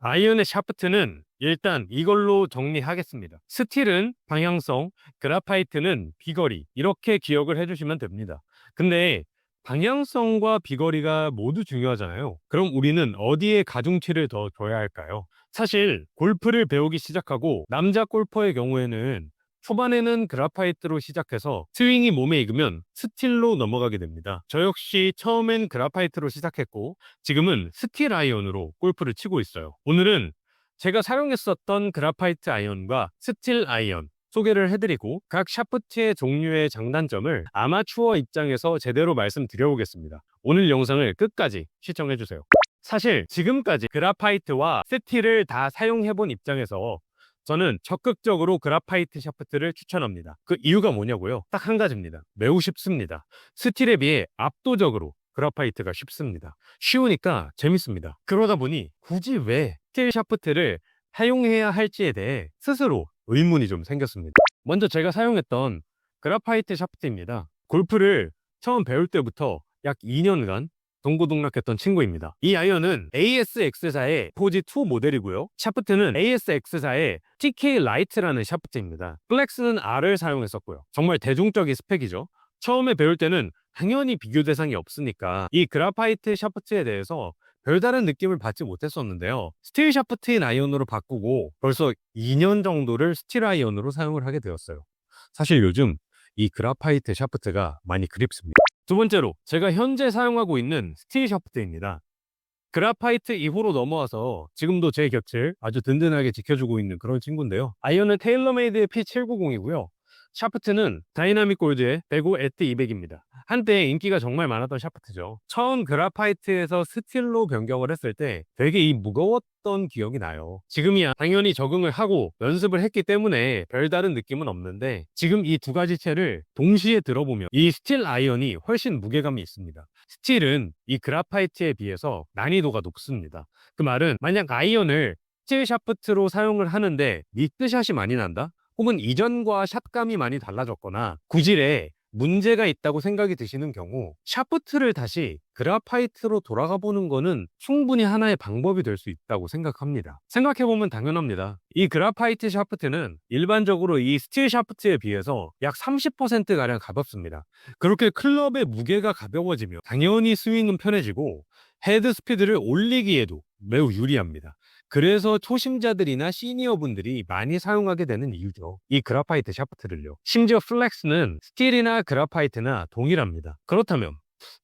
아이언의 샤프트는 일단 이걸로 정리하겠습니다. 스틸은 방향성, 그라파이트는 비거리 이렇게 기억을 해주시면 됩니다. 근데 방향성과 비거리가 모두 중요하잖아요. 그럼 우리는 어디에 가중치를 더 줘야 할까요? 사실 골프를 배우기 시작하고 남자 골퍼의 경우에는 초반에는 그라파이트로 시작해서 스윙이 몸에 익으면 스틸로 넘어가게 됩니다. 저 역시 처음엔 그라파이트로 시작했고 지금은 스틸 아이언으로 골프를 치고 있어요. 오늘은 제가 사용했었던 그라파이트 아이언과 스틸 아이언 소개를 해드리고 각 샤프트의 종류의 장단점을 아마추어 입장에서 제대로 말씀드려보겠습니다. 오늘 영상을 끝까지 시청해주세요. 사실 지금까지 그라파이트와 스틸을 다 사용해본 입장에서 저는 적극적으로 그라파이트 샤프트를 추천합니다. 그 이유가 뭐냐고요? 딱 한 가지입니다. 매우 쉽습니다. 스틸에 비해 압도적으로 그라파이트가 쉽습니다. 쉬우니까 재밌습니다. 그러다 보니 굳이 왜 스틸 샤프트를 사용해야 할지에 대해 스스로 의문이 좀 생겼습니다. 먼저 제가 사용했던 그라파이트 샤프트입니다. 골프를 처음 배울 때부터 약 2년간 동고동락했던 친구입니다. 이 아이언은 ASX사의 포지2 모델이고요. 샤프트는 ASX사의 TK 라이트라는 샤프트입니다. 플렉스는 R을 사용했었고요. 정말 대중적인 스펙이죠. 처음에 배울 때는 당연히 비교 대상이 없으니까 이 그라파이트 샤프트에 대해서 별다른 느낌을 받지 못했었는데요. 스틸 샤프트인 아이언으로 바꾸고 벌써 2년 정도를 스틸 아이언으로 사용을 하게 되었어요. 사실 요즘 이 그라파이트 샤프트가 많이 그립습니다. 두 번째로 제가 현재 사용하고 있는 스틸 샤프트입니다. 그라파이트 이후로 넘어와서 지금도 제 곁을 아주 든든하게 지켜주고 있는 그런 친구인데요. 아이언은 테일러메이드의 P790이고요. 샤프트는 다이나믹 골드의 배고 에트 200입니다. 한때 인기가 정말 많았던 샤프트죠. 처음 그라파이트에서 스틸로 변경을 했을 때 되게 이 무거웠던 기억이 나요. 지금이야 당연히 적응을 하고 연습을 했기 때문에 별다른 느낌은 없는데 지금 이 두 가지 채를 동시에 들어보면 이 스틸 아이언이 훨씬 무게감이 있습니다. 스틸은 이 그라파이트에 비해서 난이도가 높습니다. 그 말은 만약 아이언을 스틸 샤프트로 사용을 하는데 미스샷이 많이 난다? 혹은 이전과 샷감이 많이 달라졌거나 구질에 문제가 있다고 생각이 드시는 경우 샤프트를 다시 그라파이트로 돌아가 보는 거는 충분히 하나의 방법이 될 수 있다고 생각합니다. 생각해보면 당연합니다. 이 그라파이트 샤프트는 일반적으로 이 스틸 샤프트에 비해서 약 30%가량 가볍습니다. 그렇게 클럽의 무게가 가벼워지면 당연히 스윙은 편해지고 헤드 스피드를 올리기에도 매우 유리합니다. 그래서 초심자들이나 시니어분들이 많이 사용하게 되는 이유죠. 이 그라파이트 샤프트를요. 심지어 플렉스는 스틸이나 그라파이트나 동일합니다. 그렇다면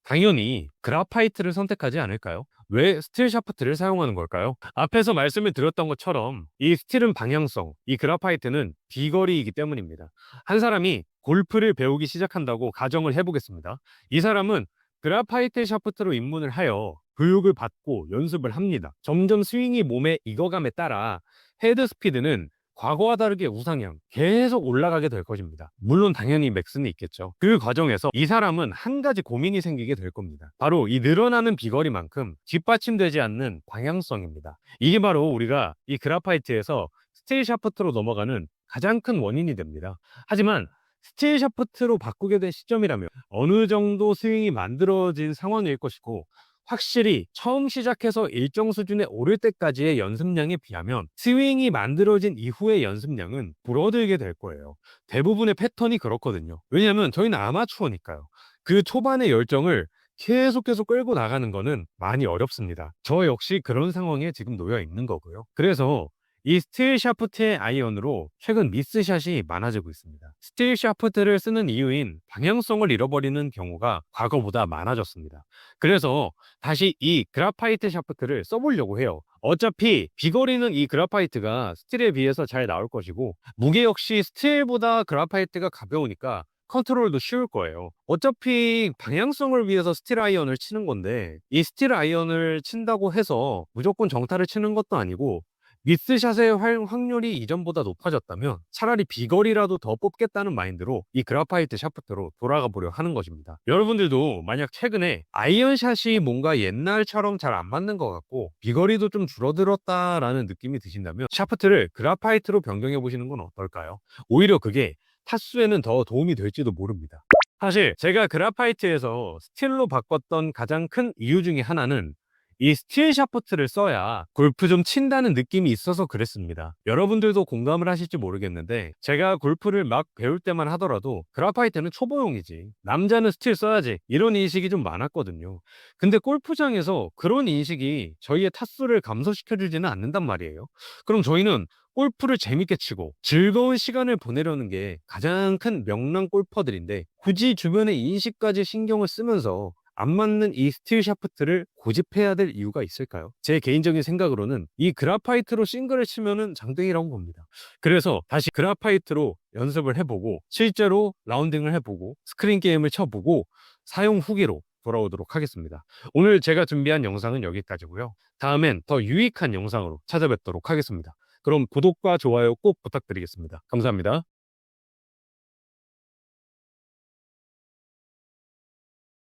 당연히 그라파이트를 선택하지 않을까요? 왜 스틸 샤프트를 사용하는 걸까요? 앞에서 말씀을 드렸던 것처럼 이 스틸은 방향성, 이 그라파이트는 비거리이기 때문입니다. 한 사람이 골프를 배우기 시작한다고 가정을 해보겠습니다. 이 사람은 그라파이트 샤프트로 입문을 하여 교육을 받고 연습을 합니다. 점점 스윙이 몸에 익어감에 따라 헤드 스피드는 과거와 다르게 우상향 계속 올라가게 될 것입니다. 물론 당연히 맥스는 있겠죠. 그 과정에서 이 사람은 한 가지 고민이 생기게 될 겁니다. 바로 이 늘어나는 비거리만큼 뒷받침되지 않는 방향성입니다. 이게 바로 우리가 이 그라파이트에서 스틸 샤프트로 넘어가는 가장 큰 원인이 됩니다. 하지만 스틸 샤프트로 바꾸게 된 시점이라면 어느 정도 스윙이 만들어진 상황일 것이고 확실히 처음 시작해서 일정 수준에 오를 때까지의 연습량에 비하면 스윙이 만들어진 이후의 연습량은 줄어들게 될 거예요. 대부분의 패턴이 그렇거든요. 왜냐하면 저희는 아마추어니까요. 그 초반의 열정을 계속 계속 끌고 나가는 거는 많이 어렵습니다. 저 역시 그런 상황에 지금 놓여 있는 거고요. 그래서 이 스틸 샤프트의 아이언으로 최근 미스샷이 많아지고 있습니다. 스틸 샤프트를 쓰는 이유인 방향성을 잃어버리는 경우가 과거보다 많아졌습니다. 그래서 다시 이 그라파이트 샤프트를 써보려고 해요. 어차피 비거리는 이 그라파이트가 스틸에 비해서 잘 나올 것이고 무게 역시 스틸보다 그라파이트가 가벼우니까 컨트롤도 쉬울 거예요. 어차피 방향성을 위해서 스틸 아이언을 치는 건데 이 스틸 아이언을 친다고 해서 무조건 정타를 치는 것도 아니고 미스샷의 활- 확률이 이전보다 높아졌다면 차라리 비거리라도 더 뽑겠다는 마인드로 이 그라파이트 샤프트로 돌아가 보려 하는 것입니다. 여러분들도 만약 최근에 아이언샷이 뭔가 옛날처럼 잘 안 맞는 것 같고 비거리도 좀 줄어들었다라는 느낌이 드신다면 샤프트를 그라파이트로 변경해 보시는 건 어떨까요? 오히려 그게 타수에는 더 도움이 될지도 모릅니다. 사실 제가 그라파이트에서 스틸로 바꿨던 가장 큰 이유 중에 하나는 이 스틸 샤프트를 써야 골프 좀 친다는 느낌이 있어서 그랬습니다. 여러분들도 공감을 하실지 모르겠는데 제가 골프를 막 배울 때만 하더라도 그라파이트는 초보용이지 남자는 스틸 써야지 이런 인식이 좀 많았거든요. 근데 골프장에서 그런 인식이 저희의 타수를 감소시켜주지는 않는단 말이에요. 그럼 저희는 골프를 재밌게 치고 즐거운 시간을 보내려는 게 가장 큰 명랑 골퍼들인데 굳이 주변의 인식까지 신경을 쓰면서 안 맞는 이 스틸 샤프트를 고집해야 될 이유가 있을까요? 제 개인적인 생각으로는 이 그라파이트로 싱글을 치면은 장땡이라고 봅니다. 그래서 다시 그라파이트로 연습을 해보고 실제로 라운딩을 해보고 스크린 게임을 쳐보고 사용 후기로 돌아오도록 하겠습니다. 오늘 제가 준비한 영상은 여기까지고요. 다음엔 더 유익한 영상으로 찾아뵙도록 하겠습니다. 그럼 구독과 좋아요 꼭 부탁드리겠습니다. 감사합니다.